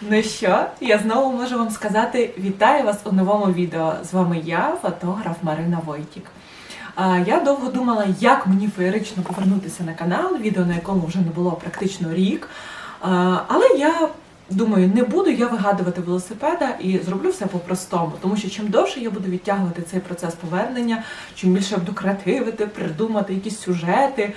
Ну що, я знову можу вам сказати вітаю вас у новому відео. З вами я, фотограф Марина Войтік. Я довго думала, як мені феєрично повернутися на канал, відео на якому вже не було практично рік. Але я думаю, не буду я вигадувати велосипеда і зроблю все по-простому, тому що чим довше я буду відтягувати цей процес повернення, чим більше я буду креативити, придумати якісь сюжети,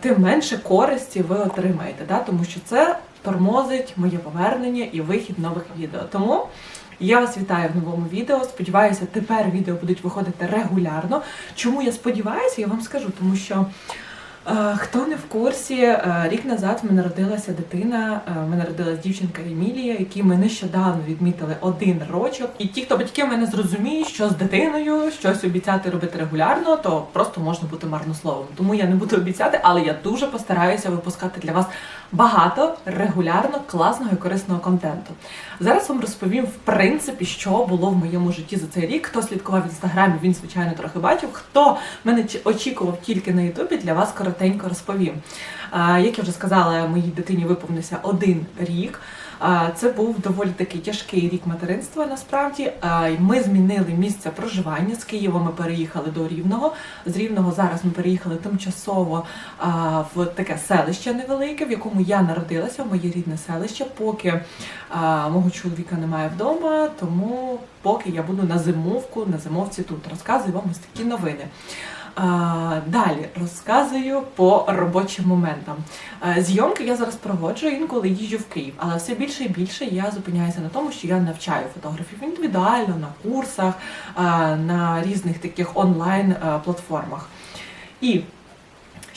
тим менше користі ви отримаєте. Да? Тому що це тормозить моє повернення і вихід нових відео. Тому я вас вітаю в новому відео. Сподіваюся, тепер відео будуть виходити регулярно. Чому я сподіваюся, я вам скажу, тому що. Е, Хто не в курсі, е, рік назад в мене народилася дитина, е, в мене народилась дівчинка Емілія, які ми нещодавно відмітили один рочок. І ті, хто батьки мене зрозуміють, що з дитиною щось обіцяти робити регулярно, то просто можна бути марнословом. Тому я не буду обіцяти, але я дуже постараюся випускати для вас багато регулярно класного і корисного контенту. Зараз вам розповім в принципі, що було в моєму житті за цей рік. Хто слідкував в інстаграмі, він звичайно трохи бачив. Хто мене очікував тільки на Ютубі, для вас коротенько розповім. Як я вже сказала, моїй дитині виповнився один рік. Це був доволі такий тяжкий рік материнства. Насправді ми змінили місце проживання з Києва. Ми переїхали до Рівного. З Рівного зараз ми переїхали тимчасово в таке селище невелике, в якому я народилася, в моє рідне селище. Поки мого чоловіка немає вдома, тому поки я буду на зимовку, на зимовці тут. Розказую вам ось такі новини. Далі розказую по робочим моментам. Зйомки я зараз проводжу інколи їжджу в Київ, але все більше і більше я зупиняюся на тому, що я навчаю фотографів індивідуально на курсах, на різних таких онлайн платформах. І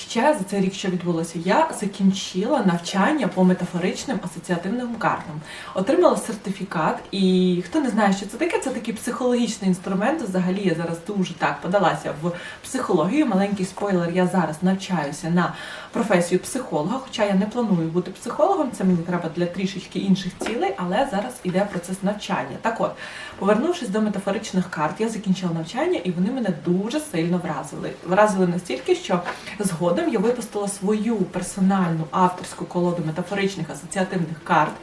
ще за цей рік, що відбулося, я закінчила навчання по метафоричним асоціативним картам. Отримала сертифікат, і хто не знає, що це таке, це такий психологічний інструмент. Взагалі я зараз дуже так подалася в психологію. Маленький спойлер, я зараз навчаюся на професію психолога, хоча я не планую бути психологом, це мені треба для трішечки інших цілей, але зараз іде процес навчання. Так от, повернувшись до метафоричних карт, я закінчила навчання, і вони мене дуже сильно вразили. Вразили настільки, що згодом я випустила свою персональну авторську колоду метафоричних асоціативних карт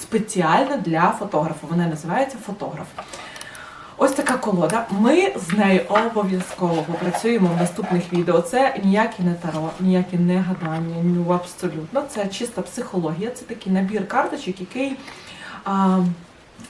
спеціально для фотографа. Вона називається фотограф. Ось така колода. Ми з нею обов'язково попрацюємо в наступних відео. Це ніякі не таро, ніякі не гадання, ну абсолютно. Це чиста психологія. Це такий набір карточок, який. А,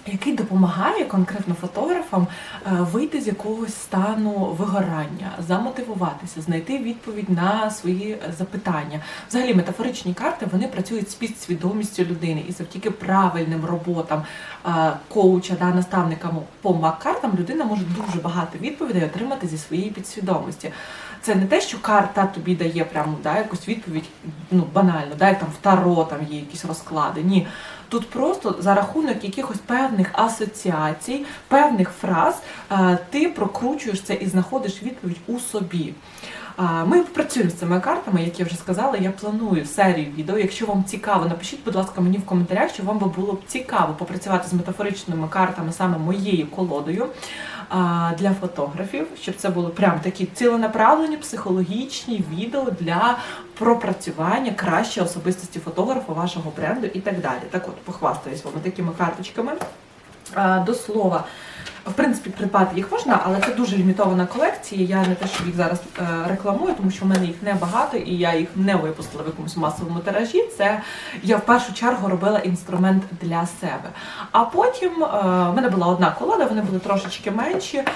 який допомагає конкретно фотографам е, вийти з якогось стану вигорання, замотивуватися, знайти відповідь на свої е, запитання. Взагалі, метафоричні карти вони працюють з підсвідомістю людини, і завдяки правильним роботам е, коуча да, наставника по мак-картам людина може дуже багато відповідей отримати зі своєї підсвідомості. Це не те, що карта тобі дає прямо да, якусь відповідь, ну банально, да, як там в таро там є якісь розклади. Ні. Тут просто за рахунок якихось певних асоціацій, певних фраз ти прокручуєш це і знаходиш відповідь у собі. Ми працюємо з цими картами, як я вже сказала. Я планую серію відео. Якщо вам цікаво, напишіть, будь ласка, мені в коментарях, що вам би було б цікаво попрацювати з метафоричними картами саме моєю колодою для фотографів, щоб це були прям такі ціленаправлені психологічні відео для пропрацювання кращої особистості фотографа, вашого бренду і так далі. Так от, похвастаюсь вам такими карточками. До слова, в принципі, придбати їх можна, але це дуже лімітована колекція. Я не те, що їх зараз е, рекламую, тому що в мене їх небагато і я їх не випустила в якомусь масовому тиражі. Це я в першу чергу робила інструмент для себе. А потім е, в мене була одна колода, вони були трошечки менші. Е,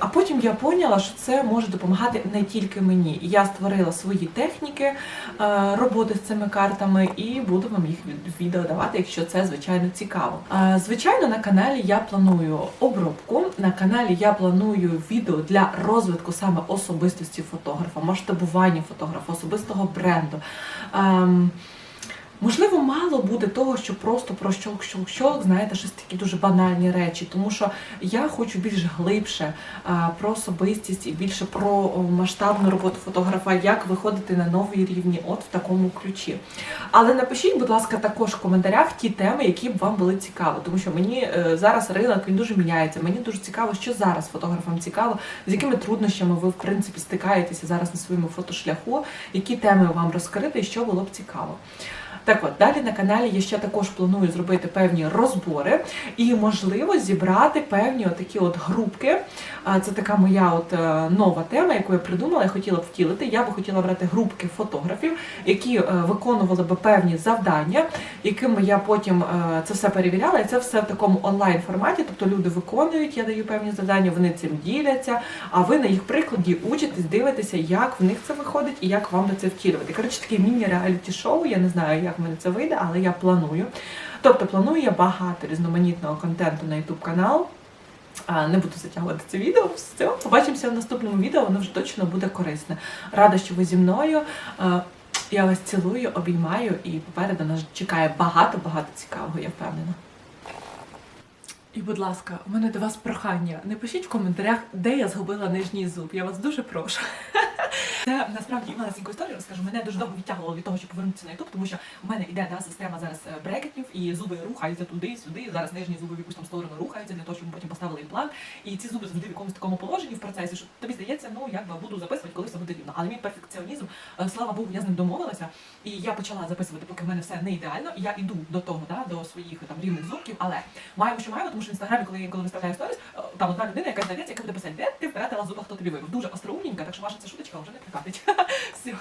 а потім я поняла, що це може допомагати не тільки мені. Я створила свої техніки роботи з цими картами і буду вам їх від- відео давати, якщо це звичайно цікаво. Звичайно, на каналі я планую обробку. На каналі я планую відео для розвитку саме особистості фотографа, масштабування фотографа, особистого бренду. Можливо, мало буде того, що просто про щолк-щолк-щолк, знаєте, щось такі дуже банальні речі, тому що я хочу більш глибше а, про особистість і більше про масштабну роботу фотографа, як виходити на нові рівні, от в такому ключі. Але напишіть, будь ласка, також в коментарях ті теми, які б вам були цікаві, тому що мені е, зараз ринок він дуже міняється. Мені дуже цікаво, що зараз фотографам цікаво, з якими труднощами ви в принципі стикаєтеся зараз на своєму фотошляху, які теми вам розкрити і що було б цікаво. Так от, далі на каналі я ще також планую зробити певні розбори і, можливо, зібрати певні отакі от групки. Це така моя от е, нова тема, яку я придумала, я хотіла б втілити. Я би хотіла брати групки фотографів, які е, виконували би певні завдання, якими я потім е, це все перевіряла, і це все в такому онлайн форматі. Тобто люди виконують, я даю певні завдання, вони цим діляться. А ви на їх прикладі учитесь, дивитеся, як в них це виходить і як вам це втілювати. Коротше, таке міні-реаліті шоу. Я не знаю, як в мене це вийде, але я планую. Тобто планую я багато різноманітного контенту на YouTube канал. Не буду затягувати це відео. Все, побачимося в наступному відео, воно вже точно буде корисне. Рада, що ви зі мною. Я вас цілую, обіймаю і попереду нас чекає багато-багато цікавого, я впевнена. І, будь ласка, у мене до вас прохання. Не пишіть в коментарях, де я згубила нижній зуб. Я вас дуже прошу. Це насправді малесеньку історію розкажу. Мене дуже довго відтягувало від того, щоб повернутися на YouTube, тому що в мене йде да, система зараз е, брекетів, і зуби рухаються туди, сюди. Зараз нижні зуби в якусь там сторону рухаються для того, щоб потім поставили імплант. І ці зуби завжди в якомусь такому положенні в процесі, що тобі здається, ну як би буду записувати, коли все буде рівно. Але мій перфекціонізм, е, слава Богу, я з ним домовилася. І я почала записувати, поки в мене все не ідеально. І я іду до того, да, до своїх там рівних зубків. Але маємо, що маємо, тому що в інстаграмі, коли я коли виставляю сторіс, е, там одна людина, яка здається, яка буде писати, де ти втратила зуба, хто тобі вивів. Дуже остроумненька, так що ваша ця шуточка вже не прикатить. Все.